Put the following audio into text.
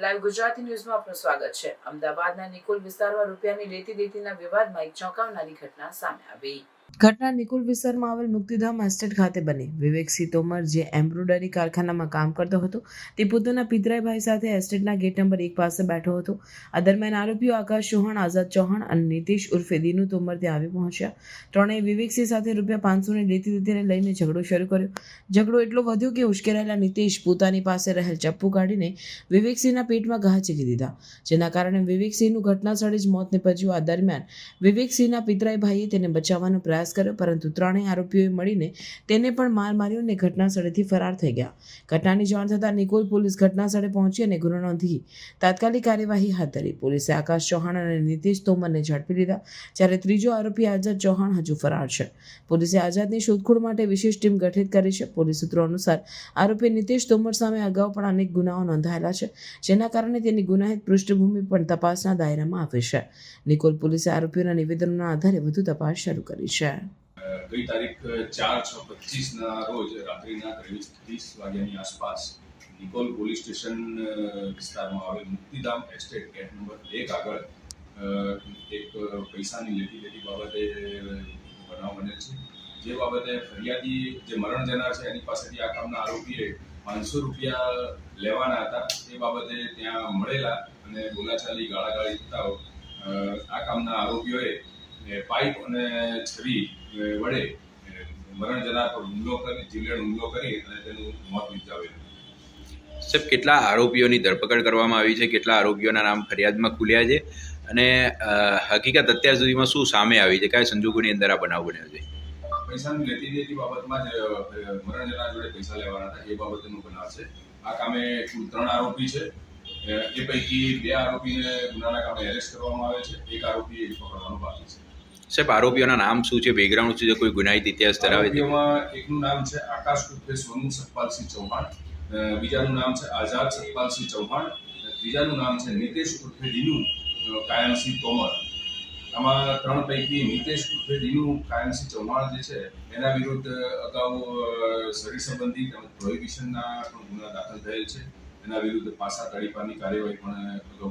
Live Gujarati ન્યૂઝમાં આપનું સ્વાગત છે. અમદાવાદના નિકોલ વિસ્તારમાં રૂપિયાની લેતી દેતીના વિવાદમાં એક ચોંકાવનારી ઘટના સામે આવી. ઘટના નિકુલ વિસ્તારમાં આવેલ મુક્તિધામ એસ્ટેટ ખાતે બની. વિવેકસિંહ તોમર જે એમ્બ્રોઇડરી કારખાનામાં કામ કરતો હતો, તે પોતાના પિતરાઈભાઈ સાથે એસ્ટેટના ગેટ નંબર એક પાસે બેઠો હતો. આ દરમિયાન આરોપીઓ આકાશ ચૌહાણ, આઝાદ ચૌહાણ અને નીતિશ ઉર્ફે દીનુ તોમર ત્યાં આવી પહોંચ્યા. ત્રણેય વિવેકસિંહ સાથે રૂપિયા પાંચસોની લેતી દીધીને લઈને ઝઘડો શરૂ કર્યો. ઝઘડો એટલો વધ્યો કે ઉશ્કેરાયેલા નીતિશ પોતાની પાસે રહેલ ચપ્પુ કાઢીને વિવેકસિંહના પેટમાં ઘા ચીકી દીધા. જેના કારણે વિવેકસિંહનું ઘટના સ્થળે જ મોત નીપજ્યું. આ દરમિયાન વિવેકસિંહના પિતરાઈ ભાઈએ તેને બચાવવાનો પ્રયાસ કર્યો, પરંતુ ત્રણેય આરોપીઓએ મળીને તેને પણ માર માર્યો અને ઘટના સ્થળેથી ફરાર થઈ ગયા. ઘટનાની જાણ થતાં નિકોલ પોલીસ ઘટના સ્થળે પહોંચી અને ગુનો નોંધી તાત્કાલિક કાર્યવાહી હાથ ધરી. પોલીસે આકાશ ચૌહાણ અને નીતિશ તોમરને ઝડપી લીધા, જ્યારે ત્રીજો આરોપી આઝાદ ચૌહાણ હજુ ફરાર છે. પોલીસે આઝાદની શોધખોળ માટે વિશેષ ટીમ ગઠિત કરી છે. પોલીસ સૂત્રો અનુસાર, આરોપી નીતિશ તોમર સામે અગાઉ પણ અનેક ગુનાઓ નોંધાયેલા છે, જેના કારણે તેની ગુનાહિત પૃષ્ઠભૂમિ પણ તપાસના દાયરામાં આવી છે. નિકોલ પોલીસે આરોપીઓના નિવેદનોના આધારે વધુ તપાસ શરૂ કરી છે. ગઈ તારીખ ચાર છ પચીસના રોજ રાત્રિના ત્રેવીસ ત્રીસ વાગ્યાની આસપાસ નિકોલ પોલીસ સ્ટેશન વિસ્તારમાં આવેલ મુક્તિધામ એસ્ટેટ ગેટ નંબર એક આગળ એક પૈસાની લેતી લેતી બાબતે બનાવ બને છે. જે બાબતે ફરિયાદી જે મરણ જનાર છે એની પાસેથી આ કામના આરોપીએ પાંચસો રૂપિયા લેવાના હતા. એ બાબતે ત્યાં મળેલા અને બોલાચાલી ગાળાગાળી થતા આ કામના આરોપીઓએ પાઇપ અને છરી વડે મરણ જનાર પર હુમલો કરી જીવલેણ હુમલો કરી અને તેનું મોત નિપજાવેલું સાહેબ કેટલા આરોપીઓની ધરપકડ કરવામાં આવી છે? કેટલા આરોપીઓના નામ ફરિયાદમાં ખુલ્યા છે? અને હકીકત અત્યાર સુધીમાં શું સામે આવી છે? કયા સંજોગોની અંદર આ બનાવ બન્યો છે? પૈસાની લેતી દેતી બાબતમાં જ મરણ જનાર જોડે પૈસા લેવાના હતા એ બાબતનો બનાવ છે. આ કામે કુલ ત્રણ આરોપી છે. એ પૈકી બે આરોપીને ગુનાના કામે એરેસ્ટ કરવામાં આવે છે. એક આરોપી એ પકડવાનો બાકી છે. સાહેબ, આરોપીઓના નામ શું છે? બેકગ્રાઉન્ડ શું છે? કોઈ ગુનાહિત ઇતિહાસ ધરાવે છે? એકનું નામ છે આકાશ ઉર્ફે સોનુ સતપાલસિંહ ચૌહાણ બીજાનું નામ છે આઝાદ સતપાલસિંહ ચૌહાણ, ત્રીજાનું નામ છે નિતેશ ઉર્ફે દિનુ કાયમસિંહ તોમર. આમાં ત્રણ પૈકી નિતેશ ઉર્ફે દિનુ કાયમસિંહ ચૌહાણ જે છે, એના વિરુદ્ધ અગાઉ શરીર સંબંધી તેમજ પ્રોહિબિશનના પણ ગુના દાખલ થયેલ છે. એના વિરુદ્ધ પાસા તળીપાની કાર્યવાહી પણ અગાઉ